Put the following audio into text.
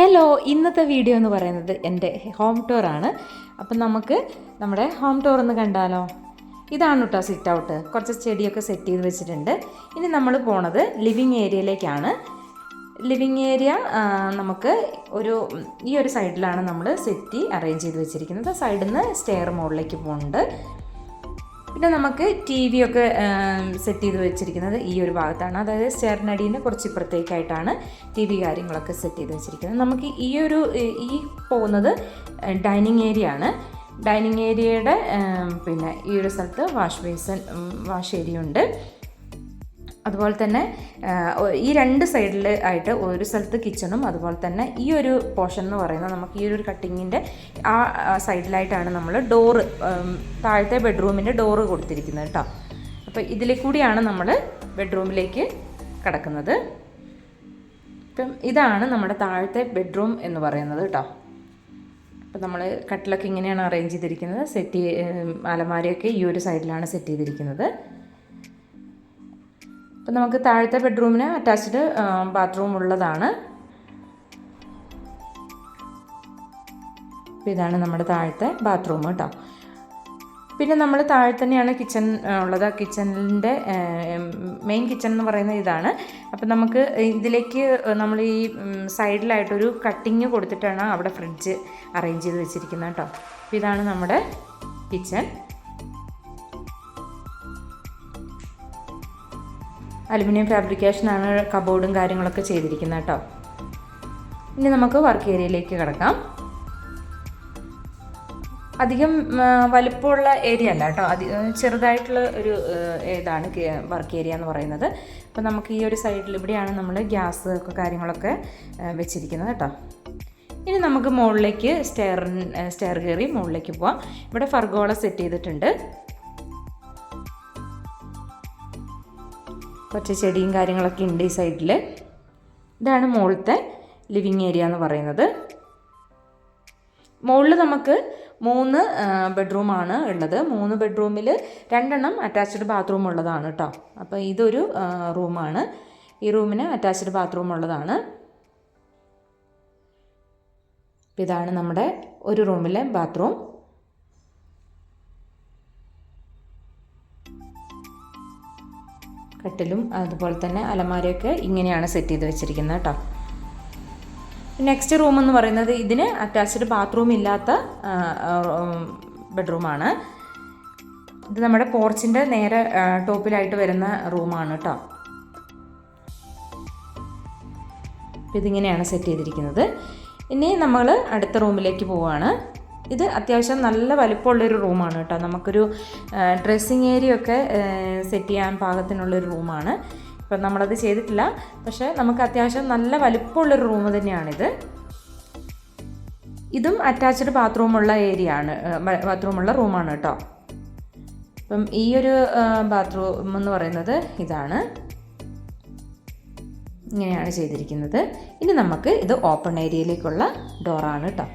Hello ഇന്നത്തെ video എന്ന് പറയുന്നത് എന്റെ ഹോം ടൂർ ആണ്. അപ്പം നമുക്ക് നമ്മുടെ ഹോം ടൂർ ഒന്ന് കണ്ടാലോ? ഇതാണ് കേട്ടോ സിറ്റ് ഔട്ട് കുറച്ച് ചെടിയൊക്കെ സെറ്റ് ചെയ്ത് വെച്ചിട്ടുണ്ട്. ഇനി നമ്മൾ പോണത് ലിവിങ് ഏരിയയിലേക്കാണ് ലിവിങ് ഏരിയ നമുക്ക് ഒരു ഈ ഒരു സൈഡിലാണ് നമ്മൾ സെറ്റി അറേഞ്ച് ചെയ്ത് വെച്ചിരിക്കുന്നത്. സൈഡിൽ നിന്ന് സ്റ്റെയർ മുകളിലേക്ക് പോകുന്നുണ്ട് പിന്നെ നമുക്ക് ടി വി ഒക്കെ സെറ്റ് ചെയ്ത് വെച്ചിരിക്കുന്നത് ഈ ഒരു ഭാഗത്താണ്. അതായത് സ്റ്റെയറിനടിയിൽ കുറച്ച് ഇപ്പുറത്തേക്കായിട്ടാണ് ടി വി കാര്യങ്ങളൊക്കെ സെറ്റ് ചെയ്ത് വെച്ചിരിക്കുന്നത്. നമുക്ക് ഈ ഒരു ഈ പോകുന്നത് ഡൈനിങ് ഏരിയ ആണ്. ഡൈനിങ് ഏരിയയുടെ പിന്നെ ഈ ഒരു സ്ഥലത്ത് വാഷ് ബേസൺ വാഷ് ഏരിയ ഉണ്ട്. അതുപോലെ തന്നെ ഈ രണ്ട് സൈഡിൽ ആയിട്ട് ഒരു സ്ഥലത്ത് കിച്ചണും അതുപോലെ തന്നെ ഈ ഒരു പോർഷൻ എന്ന് പറയുന്നത് നമുക്ക് ഈ ഒരു കട്ടിങ്ങിന്റെ ആ സൈഡിലായിട്ടാണ് നമ്മൾ ഡോറ് താഴത്തെ ബെഡ്റൂമിന്റെ ഡോറ് കൊടുത്തിരിക്കുന്നത് കേട്ടോ. അപ്പോൾ ഇതിലെ കൂടിയാണ് നമ്മൾ ബെഡ്റൂമിലേക്ക് കിടക്കുന്നത്. ഇപ്പം ഇതാണ് നമ്മുടെ താഴത്തെ ബെഡ്റൂം എന്ന് പറയുന്നത് കേട്ടോ. അപ്പം നമ്മൾ കട്ടിലൊക്കെ ഇങ്ങനെയാണ് അറേഞ്ച് ചെയ്തിരിക്കുന്നത്. സെറ്റ് അലമാരയൊക്കെ ഈ ഒരു സൈഡിലാണ് സെറ്റ് ചെയ്തിരിക്കുന്നത്. അപ്പം നമുക്ക് താഴത്തെ ബെഡ്റൂമിന് അറ്റാച്ച്ഡ് ബാത്റൂം ഉള്ളതാണ്. അപ്പോൾ ഇതാണ് നമ്മുടെ താഴത്തെ ബാത്റൂം കേട്ടോ പിന്നെ നമ്മൾ താഴെ തന്നെയാണ് കിച്ചൺ ഉള്ളത്. കിച്ചണിന്റെ മെയിൻ കിച്ചൺ എന്ന് പറയുന്നത് ഇതാണ്. അപ്പം നമുക്ക് ഇതിലേക്ക് നമ്മൾ ഈ സൈഡിലായിട്ടൊരു കട്ടിങ് കൊടുത്തിട്ടാണ് അവിടെ ഫ്രിഡ്ജ് അറേഞ്ച് ചെയ്ത് വെച്ചിരിക്കുന്നത് കേട്ടോ ഇതാണ് നമ്മുടെ കിച്ചൺ അലുമിനിയം ഫാബ്രിക്കേഷനാണ് കബോർഡും കാര്യങ്ങളൊക്കെ ചെയ്തിരിക്കുന്നത് കേട്ടോ. ഇനി നമുക്ക് വർക്ക് ഏരിയയിലേക്ക് കിടക്കാം. അധികം വലുപ്പമുള്ള ഏരിയ അല്ല കേട്ടോ. അധികം ചെറുതായിട്ടുള്ള ഒരു ഇതാണ് വർക്ക് ഏരിയ എന്ന് പറയുന്നത്. അപ്പോൾ നമുക്ക് ഈ ഒരു സൈഡിൽ ഇവിടെയാണ് നമ്മൾ ഗ്യാസ് ഒക്കെ കാര്യങ്ങളൊക്കെ വെച്ചിരിക്കുന്നത് കേട്ടോ. ഇനി നമുക്ക് മുകളിലേക്ക് സ്റ്റെയർ സ്റ്റെയർ കയറി മുകളിലേക്ക് പോവാം. ഇവിടെ ഫർഗോള സെറ്റ് ചെയ്തിട്ടുണ്ട്. കുറച്ച് ചെടിയും കാര്യങ്ങളൊക്കെ ഉണ്ട് ഈ സൈഡിൽ ഇതാണ് മുകളിലത്തെ ലിവിങ് ഏരിയ എന്ന് പറയുന്നത്. മുകളിൽ നമുക്ക് മൂന്ന് ബെഡ്റൂമാണ് ഉള്ളത്. മൂന്ന് ബെഡ്റൂമിൽ രണ്ടെണ്ണം അറ്റാച്ച്ഡ് ബാത്റൂം ഉള്ളതാണ് കേട്ടോ അപ്പോൾ ഇതൊരു റൂമാണ്. ഈ റൂമിന് അറ്റാച്ച്ഡ് ബാത്റൂം ഉള്ളതാണ്. ഇതാണ് നമ്മുടെ ഒരു റൂമിലെ ബാത്റൂം. കട്ടിലും അതുപോലെ തന്നെ അലമാരയൊക്കെ ഇങ്ങനെയാണ് സെറ്റ് ചെയ്ത് വെച്ചിരിക്കുന്നത് കേട്ടോ. നെക്സ്റ്റ് റൂം എന്ന് പറയുന്നത് ഇതിന് അറ്റാച്ച്ഡ് ബാത്റൂം ഇല്ലാത്ത ബെഡ്റൂമാണ് ഇത് നമ്മുടെ പോർച്ചിന്റെ നേരെ ടോപ്പിലായിട്ട് വരുന്ന റൂമാണ് കേട്ടോ. ഇതിങ്ങനെയാണ് സെറ്റ് ചെയ്തിരിക്കുന്നത്. ഇനി നമ്മൾ അടുത്ത റൂമിലേക്ക് പോവുകയാണ് ഇത് അത്യാവശ്യം നല്ല വലിപ്പമുള്ളൊരു റൂമാണ് കേട്ടോ. നമുക്കൊരു ഡ്രസ്സിങ് ഏരിയ ഒക്കെ സെറ്റ് ചെയ്യാൻ പാകത്തിനുള്ളൊരു റൂമാണ്. ഇപ്പം നമ്മളത് ചെയ്തിട്ടില്ല. പക്ഷേ നമുക്ക് അത്യാവശ്യം നല്ല വലിപ്പമുള്ളൊരു റൂം തന്നെയാണിത്. ഇതും അറ്റാച്ച്ഡ് ബാത്റൂമുള്ള ഏരിയ ആണ്. ബാത്റൂമുള്ള റൂമാണ് കേട്ടോ. അപ്പം ഈ ഒരു ബാത്റൂം എന്ന് പറയുന്നത് ഇതാണ്. ഇങ്ങനെയാണ് ചെയ്തിരിക്കുന്നത്. ഇനി നമുക്ക് ഇത് ഓപ്പൺ ഏരിയയിലേക്കുള്ള ഡോറാണ് കേട്ടോ.